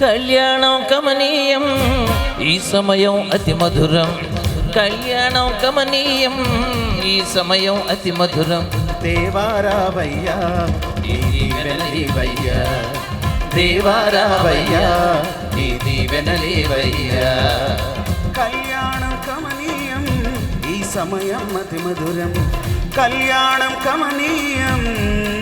కళ్యాణం కమనీయం. ఈ సమయం అతి మధురం. కళ్యాణం కమనీయం. ఈ సమయం అతి మధురం. దేవారావయ్యా నీ దీవెనలివయ్యా దేవారావయ్యా నీ దీవెనలివయ్యా కళ్యాణం కమనీయం. ఈ సమయం అతి మధురం. కళ్యాణం కమనీయం.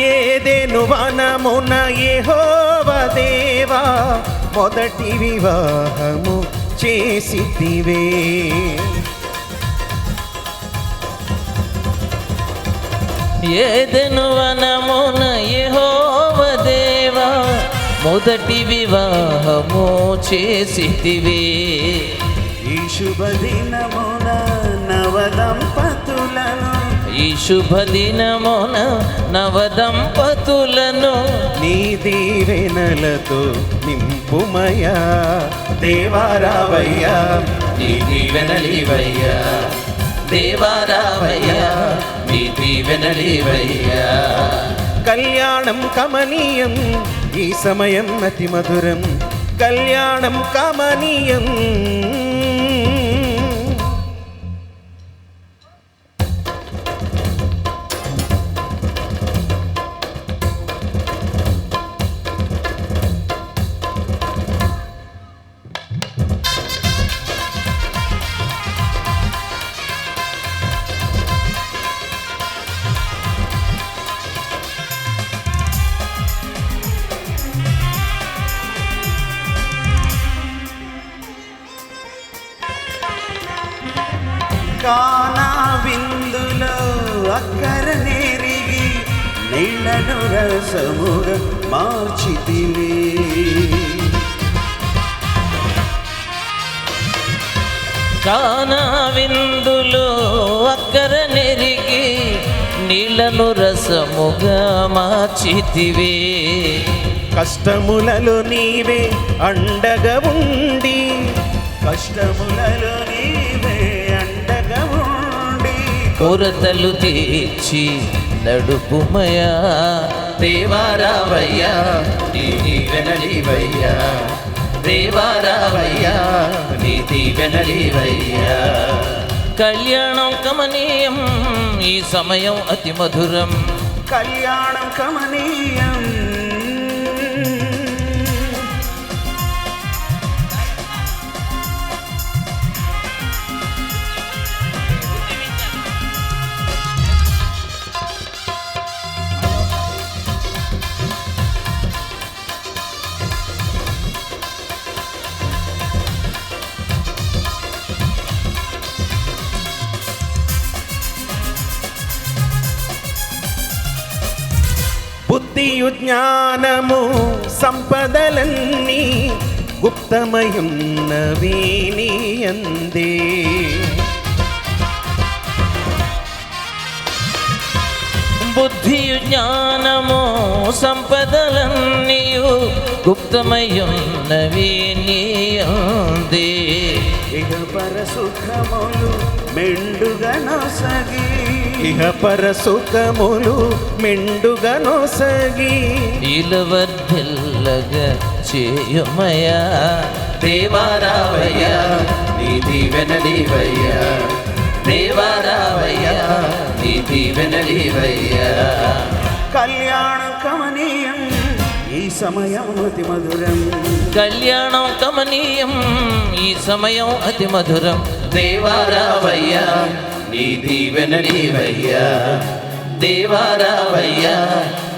ఏదేను వనమున యెహోవ దేవా? మొదటి వివాహము చేసితివే. ఏదెను వనమున యెహోవ దేవా? మొదటి వివాహము చేసితివి. ఈ శుభదినమున నవదంపతులను ఈ శుభదినమున నవదంపతులను నీ దీవెనలతో నింపుమయా దేవారావయ్యా. నీ దీవెనలివయ్యా. దేవారావయ్యా. నీ దీవెనలివయ్యా. కళ్యాణం కమనీయం ఈ సమయం అతి మధురం. కళ్యాణం కమనీయం. కానా విందులో అక్కర నేరిగి నీళ్ళను రసముగా మార్చితివి. కానా విందులో అక్కర నెరిగి నీళ్ళను రసముగా మార్చితివి. కష్టములలో నీవే అండగా ఉండి కష్టములలో కొరతలు తీర్చి నడుపుమయా. దేవారావయ్యా నీ దీవెనలివయ్యా దేవారావయ్యా నీ దీవెనలివయ్యా కళ్యాణం కమనీయం ఈ సమయం అతి మధురం. కళ్యాణం కమనీయం బుద్ధియు జ్ఞానము సంపదలన్నీ గుప్తమయున్నవి నీ అందే. బుద్ధియు జ్ఞానము సంపదలన్నీయు గుప్తమయ్యున్నవి నీయందే ఇహ పర సుఖములు మెండుగా నొసగి. ఇహ పర సుఖములు మెండుగా నొసగి. ఇలవర్ధిల్లగా చేయుమయా? దేవారావయ్యా నీ దీవెనలివయ్యా దేవారావయ్యా నీ దీవెనలివయ్యా కళ్యాణ కమనీయం ఈ సమయం అతి మధురం. కళ్యాణం కమనీయం ఈ సమయం అతి మధురం. దేవారావయ్యా నీ దీవెనలివయ్యా దేవారావయ్యా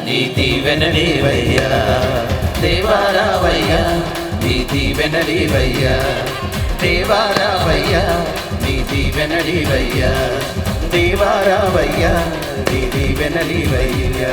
నీ దీవెనలివయ్యా దేవారావయ్యా నీ దీవెనలివయ్యా దేవారావయ్యా నీ దీవెనలివయ్యా దేవారావయ్యా నీ దీవెనలివయ్యా